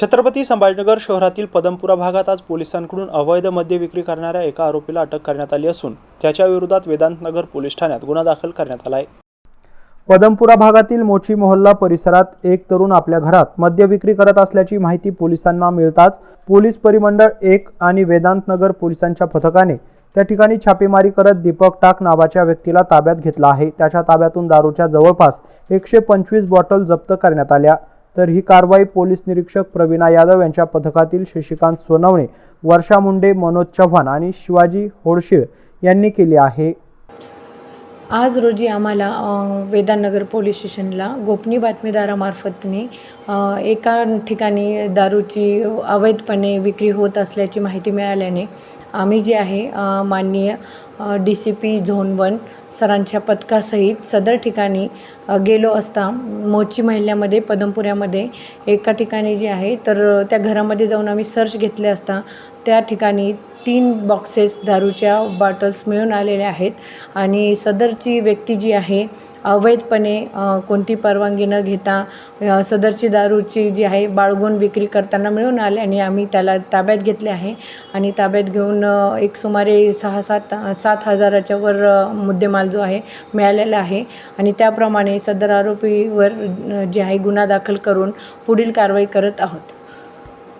छत्रपती संभाजीनगर शहरातील पदमपुरा भागात आज पोलिसांकडून अवैध मद्य विक्री करणाऱ्या एका आरोपीला अटक करण्यात आली असून त्याच्या विरोधात वेदांतनगर पोलीस ठाण्यात गुन्हा दाखल करण्यात आला आहे. पदमपुरा भागातील मोची मोहल्ला परिसरात एक तरुण आपल्या घरात मद्य विक्री करत असल्याची माहिती पोलिसांना मिळताच पोलीस परिमंडळ एक आणि वेदांतनगर पोलिसांच्या पथकाने त्या ठिकाणी छापेमारी करत दीपक टाक नावाच्या व्यक्तीला ताब्यात घेतला आहे. त्याच्या ताब्यातून दारूच्या जवळपास एकशे पंचवीस बॉटल जप्त करण्यात आल्या. तर ही कारवाई पोलीस निरीक्षक प्रवीणा यादव यांच्या पथकातील शशिकांत सोनवणे वर्षा मुंडे मनोज चव्हाण आणि शिवाजी होडशीळ यांनी केली आहे. आज रोजी आम्हाला वेदानगर पोलीस स्टेशनला गोपनीय बातमीदारामार्फतने एका ठिकाणी दारूची अवैधपणे विक्री होत असल्याची माहिती मिळाल्याने आम्ही जे आहे माननीय D C P zone one सरांच्या पथकासहित सदर ठिकाणी गेलो असता मोची महिल्यामध्ये पदमपुऱ्यामध्ये एका ठिकाणी जे आहे तर त्या घरामध्ये जाऊन आम्ही सर्च घेतले असता त्या ठिकाणी तीन बॉक्सेस दारूच्या बॉटल्स मिळून आलेल्या आहेत. आणि सदरची व्यक्ती जी आहे अवैधपणे कोणती परवानगी न घेता सदरची दारूची जी आहे बाळगून विक्री करताना मिळून आले आणि आम्ही त्याला ताब्यात घेतले आहे. आणि ताब्यात घेऊन एक सुमारे सहा सात सात हजाराच्या वर मुद्देमाल जो आहे मिळालेला आहे. आणि त्याप्रमाणे सदर आरोपीवर जे आहे गुन्हा दाखल करून पुढील कारवाई करत आहोत.